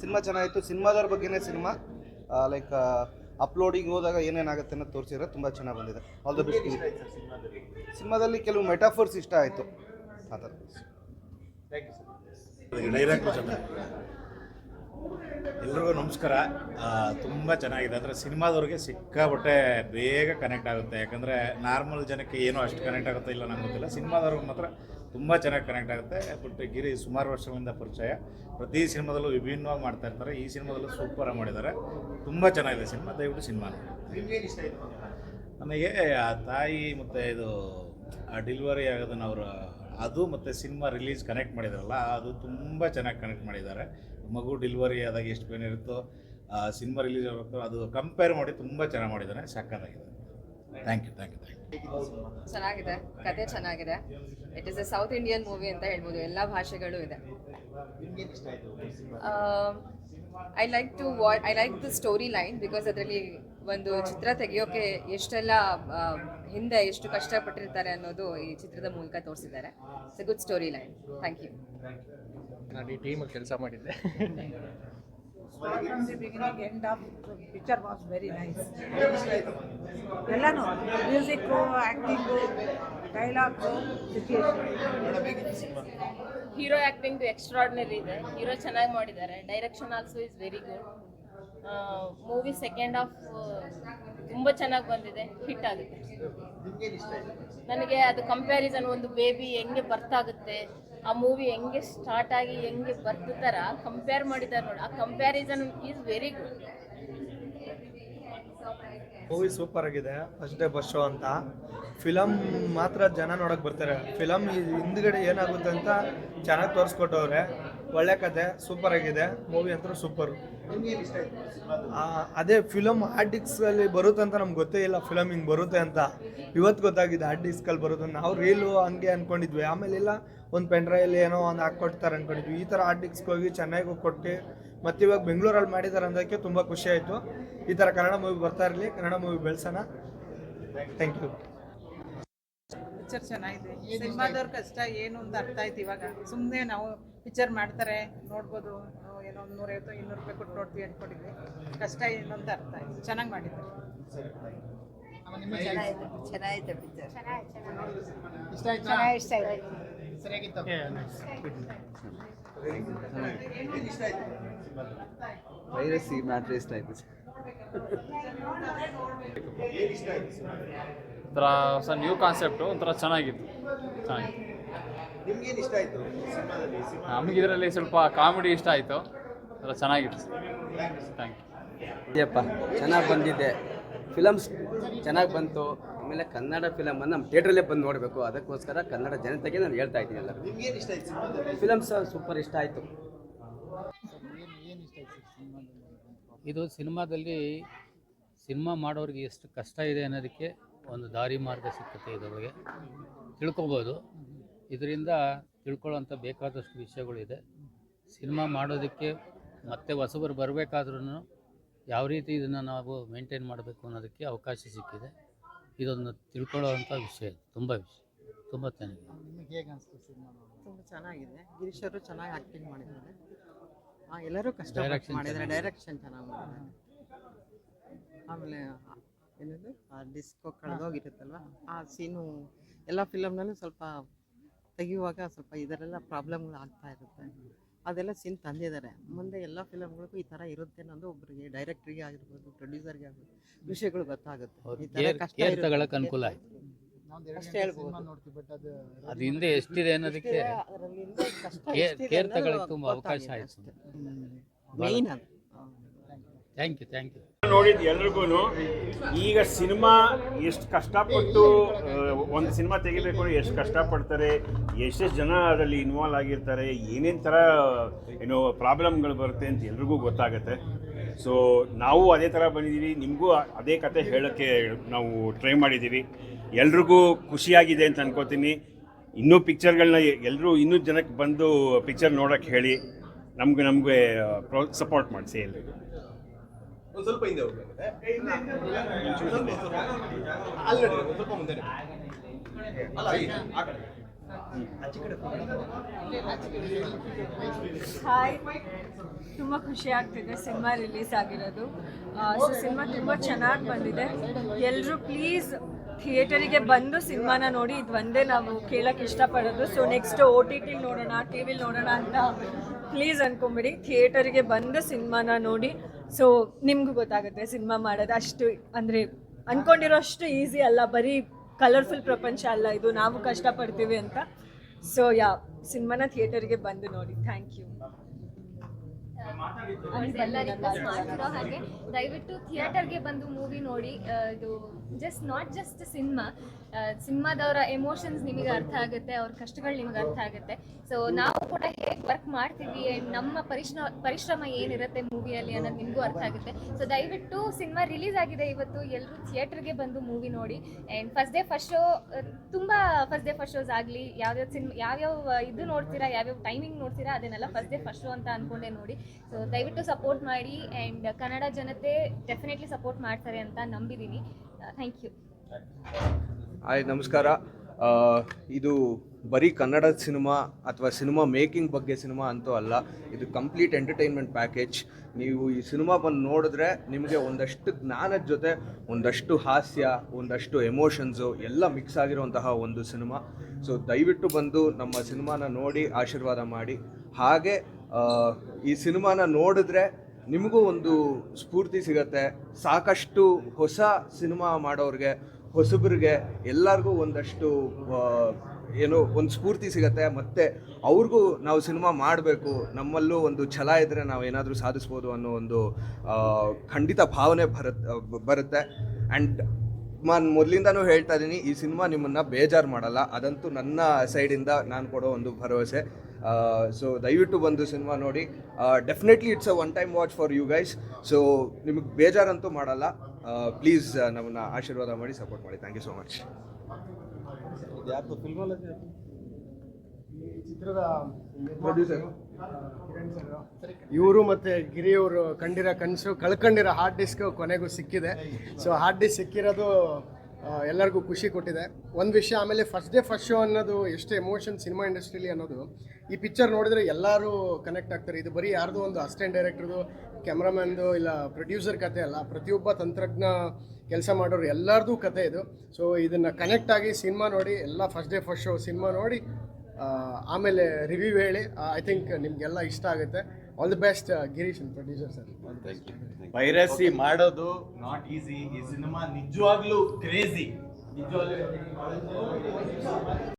Cinema ಚೆನ್ನಾಗಿತ್ತು. ಸಿನಿಮಾದವ್ರ ಬಗ್ಗೆನೇ cinema like uploading ಹೋದಾಗ ಏನೇನಾಗುತ್ತೆ ಅನ್ನೋದು ತೋರಿಸಿದ್ರೆ ತುಂಬ ಚೆನ್ನಾಗಿ ಬಂದಿದೆ. ಆಲ್ ದ ಬೆಸ್ಟ್ ಸಿನಿಮಾದಲ್ಲಿ? ಕೆಲವು ಮೆಟಾಫರ್ಸ್ ಇಷ್ಟ ಆಯಿತು. ಆ ಥರ. ಎಲ್ರಿಗೂ ನಮಸ್ಕಾರ. ತುಂಬ ಚೆನ್ನಾಗಿದೆ. ಅಂದರೆ ಸಿನಿಮಾದವ್ರಿಗೆ ಸಿಕ್ಕಾಪಟ್ಟೆ ಬೇಗ ಕನೆಕ್ಟ್ ಆಗುತ್ತೆ. ಯಾಕಂದರೆ ನಾರ್ಮಲ್ ಜನಕ್ಕೆ ಏನೂ ಅಷ್ಟು ಕನೆಕ್ಟ್ ಆಗುತ್ತೋ ಇಲ್ಲ ನಂಗೆ ಗೊತ್ತಿಲ್ಲ. ಸಿನಿಮಾದವ್ರಿಗೆ ಮಾತ್ರ ತುಂಬ ಚೆನ್ನಾಗಿ ಕನೆಕ್ಟ್ ಆಗುತ್ತೆ. ಬಟ್ ಗಿರಿ ಸುಮಾರು ವರ್ಷಗಳಿಂದ ಪರಿಚಯ. ಪ್ರತಿ ಸಿನಿಮಾದಲ್ಲೂ ವಿಭಿನ್ನವಾಗಿ ಮಾಡ್ತಾ ಇರ್ತಾರೆ. ಈ ಸಿನಿಮಾದಲ್ಲೂ ಸೂಪರಾಗಿ ಮಾಡಿದ್ದಾರೆ. ತುಂಬ ಚೆನ್ನಾಗಿದೆ ಸಿನಿಮಾ. ದಯವಿಟ್ಟು ಸಿನಿಮಾ ನಮಗೆ ಆ ತಾಯಿ ಮತ್ತು ಇದು ಡೆಲಿವರಿ ಆಗೋದನ್ನು ಅವರು ಅದು ಮತ್ತು ಸಿನಿಮಾ ರಿಲೀಸ್ ಕನೆಕ್ಟ್ ಮಾಡಿದಾರಲ್ಲ ಅದು ತುಂಬ ಚೆನ್ನಾಗಿ ಕನೆಕ್ಟ್ ಮಾಡಿದ್ದಾರೆ. ಮಗು ಡೆಲಿವರಿ ಆದಾಗ ಎಷ್ಟು ಪೇನ್ ಇರುತ್ತೋ ಸಿನಿಮಾ ರಿಲೀಸ್ ಆಗಬೇಕು ಅದು ಕಂಪೇರ್ ಮಾಡಿ ತುಂಬ ಚೆನ್ನಾಗಿ ಮಾಡಿದ್ದಾರೆ ಸಕ್ಕತ್ತಾಗಿದೆ. Thank you thank you thank you ಚೆನ್ನಾಗಿದೆ ಕತೆ ಚೆನ್ನಾಗಿದೆ. It is a south Indian movie ಅಂತ ಹೇಳ್ಬೋದು ಎಲ್ಲ ಭಾಷೆಗಳು ಇದೆ. I like to what I like the story line because ಅದರಲ್ಲಿ ಒಂದು ಚಿತ್ರ ತೆಗೆಯೋಕೆ ಎಷ್ಟೆಲ್ಲ ಆ, ಹಿಂದೆ ಎಷ್ಟು ಕಷ್ಟಪಟ್ಟಿರ್ತಾರೆ ಅನ್ನೋದು ಈ ಚಿತ್ರದ ಮೂಲಕ ತೋರಿಸಿದ್ದಾರೆ. It's a good story line thank you ನಾನು ಈ ಟೀಮಲ್ಲಿ ಕೆಲಸ ಮಾಡಿದ್ದೆ. From the beginning, end of the picture was very nice. ಎಲ್ಲಾನು music acting dialogue situation hero acting extraordinary ಇದೆ. ಹೀರೋ ಚೆನ್ನಾಗಿ ಮಾಡಿದ್ದಾರೆ. Direction also is very good movie second half ತುಂಬ ಚೆನ್ನಾಗಿ ಬಂದಿದೆ. ಹಿಟ್ ಆಗುತ್ತೆ. ನನಗೆ ಅದು ಕಂಪ್ಯಾರಿಸನ್ ಒಂದು ಬೇಬಿ ಹೆಂಗೆ ಬರ್ತಾಗುತ್ತೆ ಆ ಮೂವಿ ಹೆಂಗೆ ಸ್ಟಾರ್ಟ್ ಆಗಿ ಹೆಂಗೆ ಬರ್ತಾರ ಕಂಪೇರ್ ಮಾಡಿದ್ದಾರೆ ನೋಡಿ. ಆ comparison is very good movie super ಆಗಿದೆ. ಫಸ್ಟ್ ಡೇ ಬಸ್ ಶೋ ಅಂತ. ಫಿಲಮ್ ಮಾತ್ರ ಜನ ನೋಡಕ್ ಬರ್ತಾರೆ. ಫಿಲಮ್ ಹಿಂದ್ಗಡೆ ಏನಾಗುತ್ತೆ ಅಂತ ಚೆನ್ನಾಗಿ ತೋರಿಸ್ಕೊಟ್ಟವ್ರೆ. ಒಳ್ಳೆ ಕತೆ ಸೂಪರ್ ಆಗಿದೆ. ಮೂವಿ ಅಂತೂ ಸೂಪರ್ ಅದೇ ಫಿಲಮ್ ಹಾರ್ಡ್ ಡಿಸ್ಕಲ್ಲಿ ಬರುತ್ತೆ ಅಂತ ನಮ್ಗೆ ಗೊತ್ತೇ ಇಲ್ಲ ಫಿಲಮ್ ಹಿಂಗೆ ಬರುತ್ತೆ ಅಂತ. ಇವತ್ತು ಗೊತ್ತಾಗಿದೆ ಹಾರ್ಡ್ ಡಿಸ್ಕಲ್ಲಿ ಬರುತ್ತೆ. ಅಂತ ನಾವು ರೀಲು ಹಂಗೆ ಅಂದ್ಕೊಂಡಿದ್ವಿ ಆಮೇಲೆ ಇಲ್ಲ, ಒಂದು ಪೆನ್ಡ್ರೈವಲ್ಲಿ ಏನೋ ಒಂದು ಹಾಕ್ಕೊಡ್ತಾರೆ ಅಂದ್ಕೊಂಡಿದ್ವಿ ಈ ಥರ ಹಾರ್ಡ್ ಡಿಸ್ಕ್ ಹೋಗಿ ಚೆನ್ನಾಗಿ ಕೊಟ್ಟು, ಮತ್ತು ಇವಾಗ ಬೆಂಗಳೂರಲ್ಲಿ ಮಾಡಿದ್ದಾರೆ ಅನ್ನೋದಕ್ಕೆ ತುಂಬ ಖುಷಿ ಆಯಿತು. ಈ ಥರ ಕನ್ನಡ ಮೂವಿ ಬರ್ತಾ ಇರಲಿ, ಕನ್ನಡ ಮೂವಿ ಬೆಳೆಸೋಣ. ಥ್ಯಾಂಕ್ ಯು ಪಿಕ್ಚರ್ ಚೆನ್ನಾಗಿದೆ. ಸಿನಿಮಾದವ್ರ ಕಷ್ಟ ಏನು ಅಂತ ಅರ್ಥ ಆಯ್ತು ಇವಾಗ. ಸುಮ್ಮನೆ ನಾವು ಪಿಕ್ಚರ್ ಮಾಡ್ತಾರೆ ನೋಡ್ಬೋದು. ಏನೋ ಒಂದು ನೂರೈವತ್ತು ಇನ್ನೂರು ರೂಪಾಯಿ ಕೊಟ್ಟು ನೋಡ್ತೀವಿ ಅಂದ್ಕೊಂಡಿದ್ವಿ ಕಷ್ಟ ಏನು ಅಂತ ಅರ್ಥ ಆಯ್ತು. ಚೆನ್ನಾಗಿ ಮಾಡಿದ್ದಾರೆ. ಪಿಕ್ಚರ್? ಇಷ್ಟ ಆಯ್ತಾ? ಚೆನ್ನಾಗಿ ಇಷ್ಟ ಆಯ್ತು ಸರಿಯಾಗಿತ್ತು. ವೈರಸಿ ಮ್ಯಾಟ್ರ್ ಇಷ್ಟ ಆಯಿತು. ಒಂಥರ ಹೊಸ ನ್ಯೂ ಕಾನ್ಸೆಪ್ಟು ಒಂಥರ ಚೆನ್ನಾಗಿತ್ತು. ಚೆನ್ನಾಗಿತ್ತು. ನಿಮ್ಗೇನು ಇಷ್ಟ ಆಯಿತು ಸಿನಿಮಾದಲ್ಲಿ? ನಮಗೆ ಇದರಲ್ಲಿ ಸ್ವಲ್ಪ ಕಾಮಿಡಿ ಇಷ್ಟ ಆಯಿತು. ಒಂಥರ ಚೆನ್ನಾಗಿತ್ತು ಥ್ಯಾಂಕ್ ಯು ಅಪ್ಪ ಚೆನ್ನಾಗಿ ಬಂದಿದೆ. ಫಿಲಮ್ಸ್ ಚೆನ್ನಾಗಿ ಬಂತು. ಆಮೇಲೆ ಕನ್ನಡ ಫಿಲಮ್ ನಮ್ಮ ಥಿಯೇಟ್ರಲ್ಲೇ ಬಂದು ನೋಡಬೇಕು. ಅದಕ್ಕೋಸ್ಕರ ಕನ್ನಡ ಜನತೆಗೆ ನಾನು ಹೇಳ್ತಾ ಇದ್ದೀನಿ ಎಲ್ಲರೂ ನಿಮ್ಗೇನು ಇಷ್ಟ ಆಯ್ತು ಸಿನಿಮಾದಲ್ಲಿ? ಫಿಲಮ್ಸ್ ಸೂಪರ್ ಇಷ್ಟ ಆಯಿತು. ಇದು ಸಿನಿಮಾದಲ್ಲಿ ಸಿನಿಮಾ ಮಾಡೋರಿಗೆ ಎಷ್ಟು ಕಷ್ಟ ಇದೆ ಅನ್ನೋದಕ್ಕೆ ಒಂದು ದಾರಿ ಮಾರ್ಗ ಸಿಕ್ಕುತ್ತೆ ಇದ್ರೊಳಗೆ. ತಿಳ್ಕೊಬೋದು. ಇದರಿಂದ ತಿಳ್ಕೊಳ್ಳೋಂಥ ಬೇಕಾದಷ್ಟು ವಿಷಯಗಳಿದೆ. ಸಿನಿಮಾ ಮಾಡೋದಕ್ಕೆ ಮತ್ತೆ ಹೊಸಬರು ಬರಬೇಕಾದ್ರೂ ಯಾವ ರೀತಿ ಇದನ್ನು ನಾವು ಮೇಂಟೈನ್ ಮಾಡಬೇಕು ಅನ್ನೋದಕ್ಕೆ ಅವಕಾಶ ಸಿಕ್ಕಿದೆ. ಇದೊಂದು ತಿಳ್ಕೊಳ್ಳೋವಂಥ ವಿಷಯ ತುಂಬ ವಿಷಯ ತುಂಬ ಚೆನ್ನಾಗಿದೆ. ನಿಮಗೆ ಹೇಗೆ ಅನಿಸ್ತು ಸಿನಿಮಾ ತುಂಬ ಚೆನ್ನಾಗಿದೆ. ಗಿರೀಶರು ಚೆನ್ನಾಗಿ ಆ್ಯಕ್ಟಿಂಗ್ ಮಾಡಿದ್ದಾರೆ. ಹಾಂ ಎಲ್ಲರೂ ಕಷ್ಟ ಮಾಡಿದ್ದಾರೆ. ಡೈರೆಕ್ಷನ್ ಚೆನ್ನಾಗಿ ಮಾಡಿದ್ದಾರೆ. ಆಮೇಲೆ ಏನದು? ಆ ಡಿಸ್ಕೋ ಕಳೆದೋಗಿರುತ್ತಲ್ವ? ಆ ಸೀನು ಎಲ್ಲ ಫಿಲಮ್ನಲ್ಲೂ ಸ್ವಲ್ಪ ತೆಗೆಯುವಾಗ ಸ್ವಲ್ಪ ಇದರೆಲ್ಲ ಪ್ರಾಬ್ಲಮ್ಗಳು ಆಗ್ತಾ ಇರುತ್ತೆ. ಅದೆಲ್ಲ ಸೀನ್ ತಂದಿದ್ದಾರೆ. ಮುಂದೆ ಎಲ್ಲ ಫಿಲಮ್ಗಳಿಗೂ ಈ ಥರ ಇರುತ್ತೆ ಅನ್ನೋದು ಒಬ್ಬರಿಗೆ ಡೈರೆಕ್ಟ್ರಿಗೆ ಆಗಿರ್ಬೋದು ಪ್ರೊಡ್ಯೂಸರ್ಗೆ ಆಗಿರ್ಬೋದು ವಿಷಯಗಳು ಗೊತ್ತಾಗುತ್ತೆ. ಅನುಕೂಲ ಆಯ್ತು. ಅಷ್ಟೇ ಹೇಳ್ಬೋದು. ಅದು ಹಿಂದೆ ಎಷ್ಟಿದೆ ಅನ್ನೋದಕ್ಕೆ ಅದರಲ್ಲಿ ಕಷ್ಟ ಕೇರ್- ಎಷ್ಟಿದೆ ತಗೊಳಕ್ಕೆ ತುಂಬ ಅವಕಾಶ ಆಯ್ತು. ಅಷ್ಟೇ. ಅದು. ಥ್ಯಾಂಕ್ ಯು ಥ್ಯಾಂಕ್ ಯು ಎಲ್ರಿಗೂ ಈಗ ಸಿನಿಮಾ ಎಷ್ಟು ಕಷ್ಟಪಟ್ಟು ಒಂದು ಸಿನಿಮಾ ತೆಗಿಬೇಕು ಎಷ್ಟು ಕಷ್ಟಪಡ್ತಾರೆ, ಎಷ್ಟೆಷ್ಟು ಜನ ಅದರಲ್ಲಿ ಇನ್ವಾಲ್ವ್ ಆಗಿರ್ತಾರೆ, ಏನೇನು ಥರ ಏನೋ ಪ್ರಾಬ್ಲಮ್ಗಳು ಬರುತ್ತೆ ಅಂತ ಎಲ್ರಿಗೂ ಗೊತ್ತಾಗುತ್ತೆ. ಸೊ ನಾವು ಅದೇ ಥರ ಬಂದಿದ್ದೀವಿ ನಿಮಗೂ ಅದೇ ಕತೆ ಹೇಳೋಕ್ಕೆ ನಾವು ಟ್ರೈ ಮಾಡಿದ್ದೀವಿ ಎಲ್ರಿಗೂ ಖುಷಿಯಾಗಿದೆ ಅಂತ ಅನ್ಕೋತೀನಿ. ಇನ್ನೂ ಪಿಕ್ಚರ್ಗಳನ್ನ ಎಲ್ಲರೂ ಇನ್ನೂ ಜನಕ್ಕೆ ಬಂದು ಪಿಕ್ಚರ್ ನೋಡೋಕ್ಕೆ ಹೇಳಿ, ನಮ್ಗೆ, ನಮಗೆ ಪ್ರೊ ಸಪೋರ್ಟ್ ಮಾಡಿಸಿ ಎಲ್ರಿಗೂ. ಒಂದು ಸ್ವಲ್ಪ ಹಿಂದೆ ಅಲ್ಲ ಸ್ವಲ್ಪ ಮುಂದೆ. ಅಲ್ಲ ಹಾಯ್ ತುಂಬ ಖುಷಿ ಆಗ್ತಿದೆ ಸಿನಿಮಾ ರಿಲೀಸ್ ಆಗಿರೋದು. ಸೊ ಸಿನಿಮಾ ತುಂಬ ಚೆನ್ನಾಗಿ ಬಂದಿದೆ. ಎಲ್ಲರೂ ಪ್ಲೀಸ್ ಥಿಯೇಟರಿಗೆ ಬಂದು ಸಿನಿಮಾನ ನೋಡಿ, ಇದು ಒಂದೇ ನಾವು ಕೇಳಕ್ಕೆ ಇಷ್ಟಪಡೋದು. ಸೊ ನೆಕ್ಸ್ಟ್ ಓ ಟಿ ಟಿಲಿ ನೋಡೋಣ ಟಿ ವಿಲಿ ನೋಡೋಣ ಅಂತ ಪ್ಲೀಸ್ ಅನ್ಕೊಂಬಿಡಿ. ಥಿಯೇಟರಿಗೆ ಬಂದು ಸಿನಿಮಾನ ನೋಡಿ ಸೊ ನಿಮಗೂ ಗೊತ್ತಾಗುತ್ತೆ ಸಿನಿಮಾ ಮಾಡೋದು ಅಷ್ಟು, ಅಂದರೆ ಅಂದ್ಕೊಂಡಿರೋ ಅಷ್ಟು ಈಸಿ ಅಲ್ಲ, ಬರೀ ಕಲರ್ಫುಲ್ ಪ್ರಪಂಚ ಅಲ್ಲ, ಇದು ನಾವು ಕಷ್ಟಪಡ್ತೀವಿ ಅಂತ. ಸೊ ಯಾ ಸಿನಿಮಾನ ಥಿಯೇಟರ್ಗೆ ಬಂದು ನೋಡಿ. ಥ್ಯಾಂಕ್ ಯು ಮಾಡ್ತಿರೋ ಹಾಗೆ. ದಯವಿಟ್ಟು ಥಿಯೇಟರ್ಗೆ ಬಂದು ಮೂವಿ ನೋಡಿ. ಇದು ಜಸ್ಟ್ ನಾಟ್ ಜಸ್ಟ್ ಸಿನಿಮಾ ಸಿನಿಮಾದವರ ಎಮೋಷನ್ಸ್ ನಿಮಗೆ ಅರ್ಥ ಆಗುತ್ತೆ, ಅವ್ರ ಕಷ್ಟಗಳು ನಿಮಗೆ ಅರ್ಥ ಆಗುತ್ತೆ. ಸೊ ನಾವು ಕೂಡ ಹೇಗೆ ವರ್ಕ್ ಮಾಡ್ತೀವಿ, ನಮ್ಮ ಪರಿಶ್ರಮ ಪರಿಶ್ರಮ ಏನಿರುತ್ತೆ ಮೂವಿಯಲ್ಲಿ ಅನ್ನೋದು ನಿಮಗೂ ಅರ್ಥ ಆಗುತ್ತೆ. ಸೊ ದಯವಿಟ್ಟು ಸಿನಿಮಾ ರಿಲೀಸ್ ಆಗಿದೆ ಇವತ್ತು. ಎಲ್ಲರೂ ಥಿಯೇಟರ್ಗೆ ಬಂದು ಮೂವಿ ನೋಡಿ. And first day first show ತುಂಬ ಫಸ್ಟ್ ಡೇ ಫಸ್ಟ್ ಶೋಸ್ ಆಗಲಿ, ಯಾವ್ಯಾವ ಸಿನಿಮಾ ಯಾವ್ಯಾವ ಇದು ನೋಡ್ತೀರಾ, ಯಾವ್ಯಾವ ಟೈಮಿಂಗ್ ನೋಡ್ತೀರಾ, ಅದನ್ನೆಲ್ಲ ಫಸ್ಟ್ ಡೇ ಫಸ್ಟ್ ಶೋ ಅಂತ ಅಂದ್ಕೊಂಡೆ ನೋಡಿ. ಸೊ ದಯವಿಟ್ಟು ಸಪೋರ್ಟ್ ಮಾಡಿ ಆ್ಯಂಡ್ ಕನ್ನಡ ಜನತೆ ಡೆಫಿನೆಟ್ಲಿ ಸಪೋರ್ಟ್ ಮಾಡ್ತಾರೆ ಅಂತ ನಂಬಿದ್ದೀನಿ ಥ್ಯಾಂಕ್ ಯು ಹಾಯ್ ನಮಸ್ಕಾರ. ಆ, ಇದು ಬರೀ ಕನ್ನಡ ಸಿನಿಮಾ ಅಥವಾ ಸಿನಿಮಾ ಮೇಕಿಂಗ್ ಬಗ್ಗೆ ಸಿನಿಮಾ ಅಂತೂ ಅಲ್ಲ, ಇದು ಕಂಪ್ಲೀಟ್ ಎಂಟರ್ಟೈನ್ಮೆಂಟ್ ಪ್ಯಾಕೇಜ್. ನೀವು ಈ ಸಿನಿಮಾ ಬಂದು ನೋಡಿದ್ರೆ ನಿಮಗೆ ಒಂದಷ್ಟು ಜ್ಞಾನದ ಜೊತೆ, ಒಂದಷ್ಟು ಹಾಸ್ಯ, ಒಂದಷ್ಟು ಎಮೋಷನ್ಸು ಎಲ್ಲ ಮಿಕ್ಸ್ ಆಗಿರುವಂತಹ ಒಂದು ಸಿನಿಮಾ. ಸೊ ದಯವಿಟ್ಟು ಬಂದು ನಮ್ಮ ಸಿನಿಮಾನ ನೋಡಿ ಆಶೀರ್ವಾದ ಮಾಡಿ. ಹಾಗೆ ಈ ಸಿನಿಮಾನ ನೋಡಿದ್ರೆ ನಿಮಗೂ ಒಂದು ಸ್ಫೂರ್ತಿ ಸಿಗತ್ತೆ. ಸಾಕಷ್ಟು ಹೊಸ ಸಿನಿಮಾ ಮಾಡೋರಿಗೆ, ಹೊಸಬರಿಗೆ ಎಲ್ಲರಿಗೂ ಒಂದಷ್ಟು ಏನೋ ಒಂದು ಸ್ಫೂರ್ತಿ ಸಿಗತ್ತೆ, ಮತ್ತು ಅವ್ರಿಗೂ ನಾವು ಸಿನಿಮಾ ಮಾಡಬೇಕು, ನಮ್ಮಲ್ಲೂ ಒಂದು ಛಲ ಇದ್ದರೆ ನಾವು ಏನಾದರೂ ಸಾಧಿಸ್ಬೋದು ಅನ್ನೋ ಒಂದು ಖಂಡಿತ ಭಾವನೆ ಬರತ್ ಬರುತ್ತೆ. ಆ್ಯಂಡ್ ನಾನು ಮೊದಲಿಂದನೂ ಹೇಳ್ತಾ ಇದ್ದೀನಿ ಈ ಸಿನಿಮಾ ನಿಮ್ಮನ್ನು ಬೇಜಾರು ಮಾಡಲ್ಲ. ಅದಂತೂ ನನ್ನ ಸೈಡಿಂದ ನಾನು ಕೊಡೋ ಒಂದು ಭರವಸೆ. ಸೊ ದಯವಿಟ್ಟು ಬಂದು ಸಿನಿಮಾ ನೋಡಿ. Definitely it's a one time watch for you guys so ನಿಮಗೆ ಬೇಜಾರಂತೂ ಮಾಡಲ್ಲ. ಪ್ಲೀಸ್ ನಮ್ಮನ್ನು ಆಶೀರ್ವಾದ ಮಾಡಿ ಸಪೋರ್ಟ್ ಮಾಡಿ. ಥ್ಯಾಂಕ್ ಯು ಸೊ ಮಚ್ ಚಿತ್ರದ ಇವರು ಮತ್ತೆ ಗಿರಿಯವರು ಕಂಡಿರೋ ಕನಸು ಕಳ್ಕೊಂಡಿರೋ ಹಾರ್ಡ್ ಡಿಸ್ಕ್ ಕೊನೆಗೂ ಸಿಕ್ಕಿದೆ. ಸೊ ಹಾರ್ಡ್ ಡಿಸ್ಕ್ ಸಿಕ್ಕಿರೋದು ಎಲ್ಲರಿಗೂ ಖುಷಿ ಕೊಟ್ಟಿದೆ. ಒಂದು ವಿಷಯ ಆಮೇಲೆ ಫಸ್ಟ್ ಡೇ ಫಸ್ಟ್ ಶೋ ಅನ್ನೋದು ಎಷ್ಟು ಎಮೋಷನ್ ಸಿನಿಮಾ ಇಂಡಸ್ಟ್ರಿಲಿ ಅನ್ನೋದು ಈ ಪಿಕ್ಚರ್ ನೋಡಿದ್ರೆ ಎಲ್ಲರೂ ಕನೆಕ್ಟ್ ಆಗ್ತಾರೆ. ಇದು ಬರೀ ಯಾರ್ದು ಒಂದು ಅಸಿಸ್ಟೆಂಟ್ ಡೈರೆಕ್ಟರ್ದು ಕ್ಯಾಮ್ರಾಮನ್ದು ಇಲ್ಲ ಪ್ರೊಡ್ಯೂಸರ್ ಕತೆ ಅಲ್ಲ ಪ್ರತಿಯೊಬ್ಬ ತಂತ್ರಜ್ಞ ಕೆಲಸ ಮಾಡೋರು ಎಲ್ಲರದು ಕತೆ ಇದು. ಸೊ ಇದನ್ನು ಕನೆಕ್ಟ್ ಆಗಿ ಸಿನಿಮಾ ನೋಡಿ ಎಲ್ಲ first day first show cinema ನೋಡಿ ಆಮೇಲೆ ರಿವ್ಯೂ ಹೇಳಿ ಐ ಥಿಂಕ್ ನಿಮಗೆಲ್ಲ ಇಷ್ಟ ಆಗುತ್ತೆ. All the best Girish producer sir piracy ಮಾಡೋದು ನಾಟ್ ಈಸಿ ಈ ಸಿನಿಮಾ ನಿಜವಾಗ್ಲೂ ಕ್ರೇಜಿ ನಿಜವಾಗ್ಲೂ.